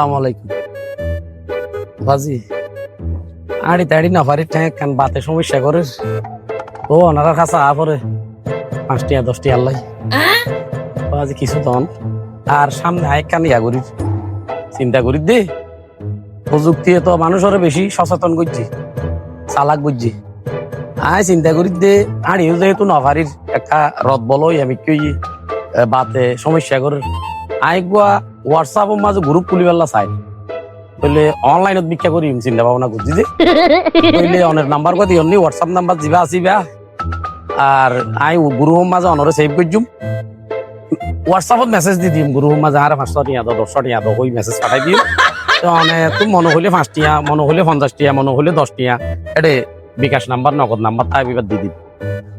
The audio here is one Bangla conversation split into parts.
সালাম আলাইকুম। বাজি আড়ি তাড়ি না পারি ট্যাঙ্ক কান বাতে সমস্যা করে। ও ওনার কাছে আ পরে। পাঁচটিয়া দশটি আল্লাহ বাজি কিছু তখন। আর সামনে আয় কান ইয়া করি। চিন্তা করি দে। প্রযুক্তি তো মানুষের বেশি সচেতন করছি। চালাক বুঝছি আয় চিন্তা করি দে। আড়িও যেহেতু নভারির একটা রদ বলো আমি কই বাতে সমস্যা করে। আই গোয়া হোয়াটসঅ্যাপের মাঝে গ্রুপ খুলি পেলা চাই। বলে অনলাইনত ভিক্ষা করি, চিন্তা ভাবনা করছি যে। বলে অনেক নাম্বার কত অন্য হোয়াটসঅ্যাপ নাম্বার দিবা, আসিবা। আর আই গ্রুপের মাঝে অনরে সেভ করছুম হোয়াটসঅ্যাপত মেসেজ দি দিম গ্রুপের মাঝে আর পাঁচশো টিয়া দাও দশশো টিয়া দাও ওই মেসেজ পাঠাই দিম। মানে তো মনে হলে পাঁচ টিয়া, মনে হলে পঞ্চাশ টিয়া, মনে হলে দশ টিয়া। এটে বিকাশ নাম্বার, নগদ নাম্বার, তাই বিবাদ দি দিম।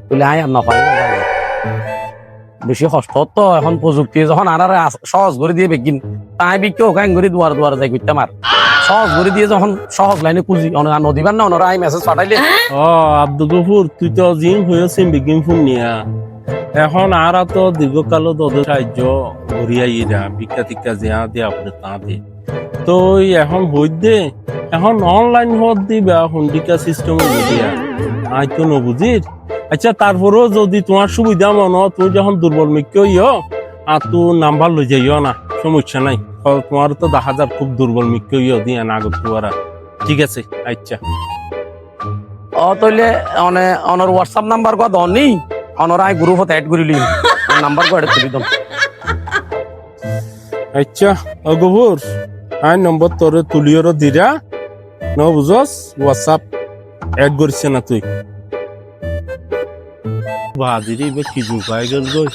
বলে আই আর নপাই বেশি কষ্ট তো এখন প্রযুক্তি যখন আর আর সহজ করে দিয়ে বেগিন তাই বিকে ওখান করে দুয়ার দুয়ার যাই করতে আমার সহজ করে দিয়ে যখন সহজ লাইনে খুঁজি নদীবার না ওনারা আই মেসেজ পাঠাইলে। ও আব্দুল গফুর তুই তো জিম হয়েছিস বিগিম ফোন নিয়া। এখন আর তো দীর্ঘকাল তোদের সাহায্য ঘুরিয়াই এরা ভিক্ষা টিক্ষা জিয়া দিয়ে আপনি তা দে। তো এখন হই এখন অনলাইন হত দিবা হুন্ডিকা সিস্টেম দিয়া আই তো নবুঝির আচ্ছা তারপরেও যদি তোমার সুবিধা মনে তুমি যখন দুর্বল মিক্য ইয় আর তো নাম্বার লই যাইও না সমস্যা নাই। তোমার তো দেখা যাক খুব দুর্বল মিক্য ইয় দিয়া না আগত ঠিক আছে আচ্ছা। ও তইলে অনে অনর হোয়াটসঅ্যাপ নাম্বার কত অনি অনর আই গ্রুপত এড করিলি নাম্বার কো এড তুলি দম। আচ্ছা ও অগভুর আই নম্বর তোরে তুলিয়র দিরা ন বুঝস হোয়াটসঅ্যাপ এড করছে না তুই? বাদিরি বে কি জুকাই গেল গই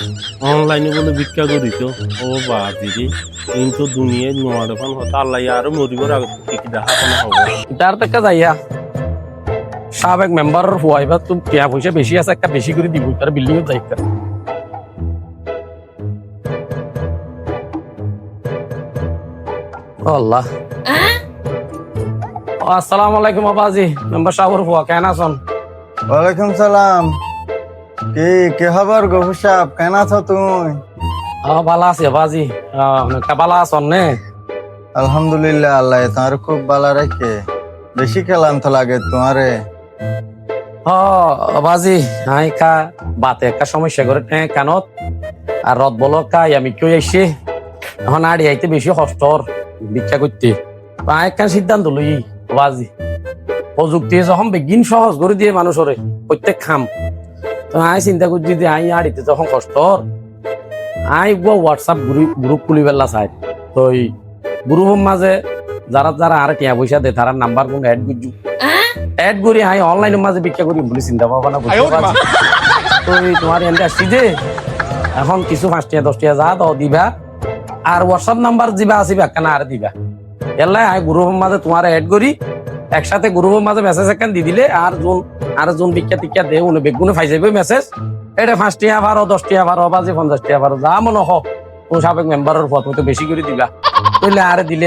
অনলাইনে বলে ভিক্ষা করি তো ও বাদিরি কিন্তু দুনিয়ায় নোয়ার এখন হতা আল্লাহ আর মরিবার আগে কি দেখা কোনো হবে। তার থেকে যাইয়া সাবেক মেম্বার হুয়াইবা তুমি টিয়া পয়সা বেশি আছে একটা বেশি করে দিব তার বিল্ডিং যাই একটা। ও আল্লাহ। ও আসসালামু আলাইকুম আবাজি মেম্বার সাহেবের হুয়া কেন আছেন? ওয়ালাইকুম সালাম। কি কি খবর গফুর সাহেব কেন আছো তুমি? ও ভালো আছি অনেকটা ভালো আছেন নে? আলহামদুলিল্লাহ আল্লাহ তোমার খুব ভালো রাখে বেশি ক্লান্ত লাগে তোমারে ও বাজি হাই কা বাতে একটা সমস্যা করে টে কানত আর রদ বলো কাই আমি কেউ আইসি এখন আড়ি আইতে বেশি কষ্টর ভিক্ষা করতে একটা সিদ্ধান্ত লই বাজি প্রযুক্তি যখন বেগিন সহজ করে দিয়ে মানুষরে প্রত্যেক খাম তো আই চিন্তা করছি যে আই আড়িতে যখন কষ্টর আই গো হোয়াটসঅ্যাপ গ্রুপ গ্রুপ খুলি পেলা চাই। তো এই গ্রুপের মাঝে যারা যারা আর টিয়া পয়সা দেয় তারা নাম্বার কোন অ্যাড করছু এড করি হাই অনলাইনের মাঝে ভিক্ষা করি বলে চিন্তা ভাবনা করতে পারছি তো এই তোমার এন্ডে আসছি যে এখন কিছু পাঁচটিয়া দশটিয়া যা দাও দিবা আর হোয়াটসঅ্যাপ নাম্বার দিবা আসিবা কেন আর দিবা। এলাই আই গ্রুপের মাঝে তোমার এড করি একসাথে গ্রুপের মাঝে মেসেজ একখান দি দিলে আর যোন আর যোন ভিক্ষা টিক্ষা দে উনি বেগুনে ফাই যাবে মেসেজ এটা পাঁচটিয়া বারো দশটিয়া বারো বাজে পঞ্চাশটিয়া বারো যা মনে হোক। তুমি সাবেক মেম্বারের পথ তো বেশি করে দিবা। তাহলে আর দিলে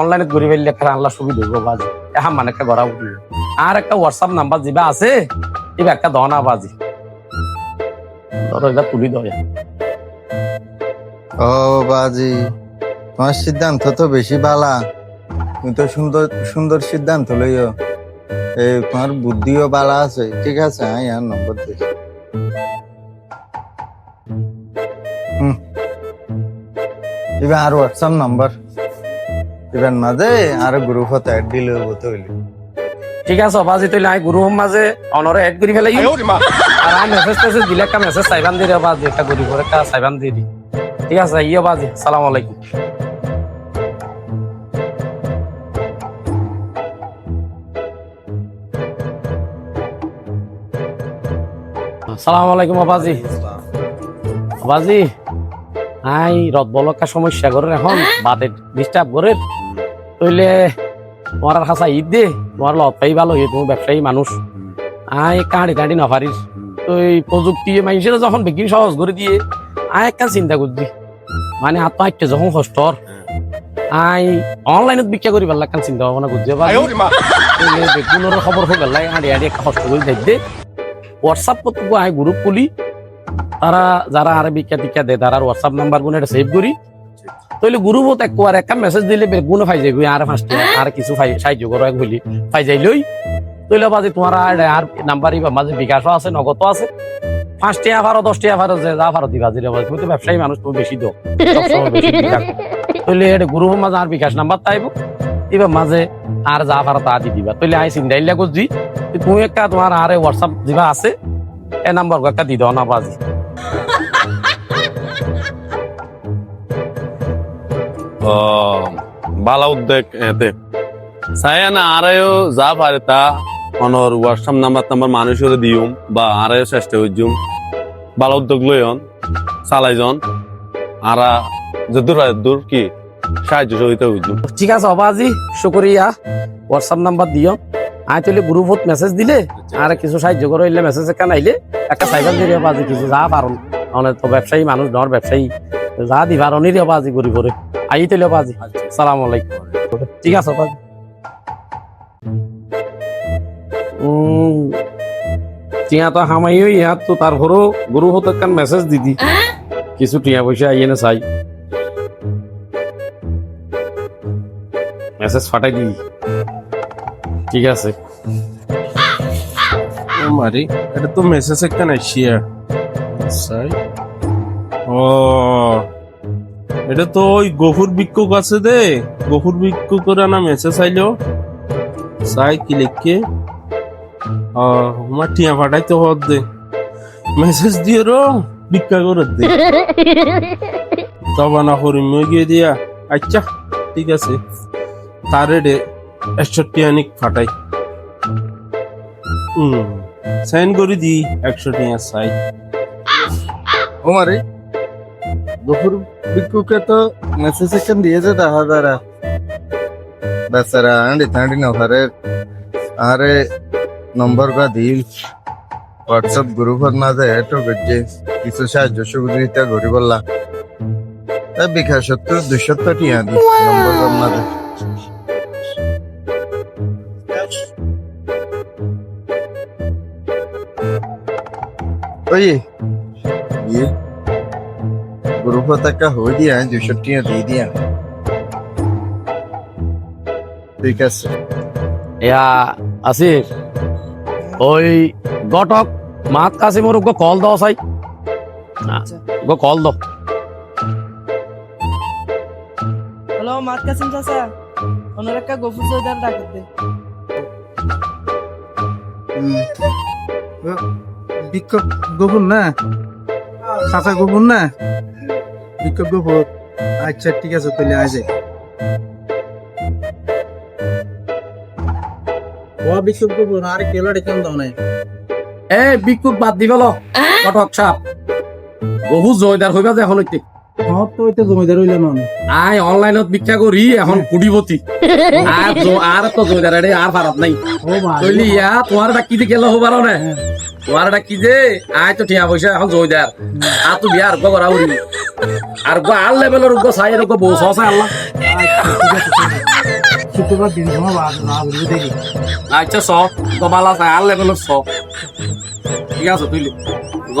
অনলাইনে ঘুরি ফেললে আল্লাহ সুবিধা হইব, বাজে। এখন মানে একটা গড়া উঠি আর একটা হোয়াটসঅ্যাপ নাম্বার দিবা আছে এবার একটা দহনা বাজি। ধরো তুলি দয়া ও বাজি, তোমার সিদ্ধান্ত তো বেশি ভালা তুমি তো সুন্দর সুন্দর সিদ্ধান্ত লইও। এই তোমার বুদ্ধিও বালা আছে। ঠিক আছে হ্যাঁ আর নম্বর হুম। এবার আর হোয়াটসঅ্যাপ নাম্বার এবার মাঝে আর গ্রুপ হতে অ্যাড দিলে হব তো ঠিক আছে বাজি তুই আই গ্রুপ মাঝে অনরে এড করে ফেলাই আর আমি মেসেজ টেসেজ দিলে একটা মেসেজ সাইবান দিয়ে বাজি একটা গরিব একটা সাইবান দিয়ে দি। ঠিক আছে ইয়ে বাজি সালাম আলাইকুম। সালাম আলাইকুম আবাজি আবাজি আই রদ বলকা সমস্যা করে এখন বাদে ডিস্টার্ব করে তইলে তোমার আর হাসা ঈদ দে তোমার লতাই ভালো হয়ে তুমি ব্যবসায়ী মানুষ। আই কাঁড়ি কাঁড়ি নফারিস তো এই প্রযুক্তি মানুষেরা যখন বিক্রি সহজ করে দিয়ে আই একটা চিন্তা করছি মানে আত্মহত্যা যখন কষ্টর আই অনলাইনত বিক্রি করি একটা চিন্তা ভাবনা করছি বেগুনের খবর পেলাই আড়ি আড়ি একটা কষ্ট করে দেখ দে। হোয়াটসঅ্যাপ পত্র আই গ্রুপ খুলি। তারা যারা আর বিক্রিয়া টিকা দেয় তারা হোয়াটসঅ্যাপ নাম্বারগুলো এটা সেভ করি তইলে গ্রুপত একবার একটা মেসেজ দিলে বেগুন ফাই যাই আর ফার্স্টে আর কিছু সাহায্য করো এক বলি। ফাই যাই লই তইলে বাজে তোমার আর আর নাম্বার ইবা মাঝে বিকাশও আছে, নগদ আছে। পাঁচ টিয়া ভারো দশ টিয়া ভারো যে ভারো দিবা বাজে। তুমি তো ব্যবসায়ী মানুষ তুমি বেশি দি এটা গ্রুপের মাঝে আর বিকাশ নাম্বার তাইব এবার মাঝে আর যা ভারো তা দি দিবা। তইলে আই চিন্তাইলা করছি তুমি একটা তোমার আরে হোয়াটসঅ্যাপ দিবা আছে, এ নাম্বার একটা দি দাও না বাজি। বালা উদ্যোগ এতে চাই না আরাইও যা পারে তা, অনর হোয়াটসঅ্যাপ নাম্বার নাম্বার মানুষের দিউম বা আরাইও চেষ্টা করছুম বালা উদ্যোগ লইন চালাইজন। আরা যদুর দূর কি সাহায্য সহযোগিতা হইছুম ঠিক আছে অবাজি শুক্রিয়া হোয়াটসঅ্যাপ নাম্বার দিও আই তাহলে গ্রুপত মেসেজ দিলে আর কিছু সাহায্য করে হইলে মেসেজ একটা নাইলে একটা সাইবার দিয়ে বাজি কিছু যা পারুন অনেক তো ব্যবসায়ী মানুষ ধর ব্যবসায়ী যা দিবার অনির বাজি করি করে আই তাহলে বাজি সালাম আলাইকুম। ঠিক আছে বাজি উম, টিয়া তো হামাই ইহাত তো তারপরও গুরু হতে কান মেসেজ দিদি কিছু টিয়া পয়সা আইয়ে না চাই। মেসেজ ফাটাই দিবি। ঠিক আছে। ও মারি এটা তো মেসেজ একটা নাইছিয়া সাই ও এটা তো ওই গফুর ভিক্ষুক আছে দে। গফুর ভিক্ষুকের না মেসেজ আইলো। সাই কি লিখকে ও আমার টিয়া ফাটাইতে হত দে। মেসেজ দিয়ে রো ভিক্ষা করে দে। তবা না করি মই গিয়ে দিয়া। আচ্ছা ঠিক আছে। রে একশো টিয়ানিক ফাটাই। হুম সাইন করে দি একশো টিয়া সাই। ও মারে, গফুর বিকুকে তো মেসেজ একখান দিয়েছে তাহা দ্বারা। বেচারা আন্ডি তান্ডি নভারে আরে নম্বর কা দিল। হোয়াটসঅ্যাপ গ্রুপের মাঝে এটো গজ্জে কিছু সাহায্য সুবিধা করি বললা বিকাশ সত্তর দুশো টিয়া দি, নম্বর মাঝে ইয়ে গ্রুপত একটা হয়ে দিয়া দুশো টিয়া দিয়ে দিয়া। ঠিক আছে। এয়া আসিফ ওই গটক মাত কাছে মোর গো কল দাও চাই গো কল দাও। হ্যালো মাত কাসিম চাচা ওনার একটা গফুর জয়দার ডাকত দে। বিক্ষোভ গোপন না? চাচা গোপন না? বিক্ষোভ গোপন। আচ্ছা ঠিক আছে তাহলে আজ ও বিক্ষোভ গোপন আর কেলাড়ি কেন দাও নাই? এ বিকুট বাদ দি গেল গটক সাপ। বহু জয়দার হইবা যে জমিদার হইলে না অনলাইনত ভিক্ষা করি এখন কুড়িবতী। আর তো জয়দার এডে আর ভারত নাই। কইলি ইয়া তোমার দি গেল হবার না তোমার এটা কি যে? আয় তো ঠিয়া পয়সা, এখন জয়দার আর তো বিয়া আরগ্য করা উড়ি। আরগ্য আর লেভেলের অর্ঘ্য চাই এরকম বউ সস আল্লাহ। শুক্রবার দিন তোমার আচ্ছা সব তো আর লেভেলের সব ঠিক আছে, তুই গ।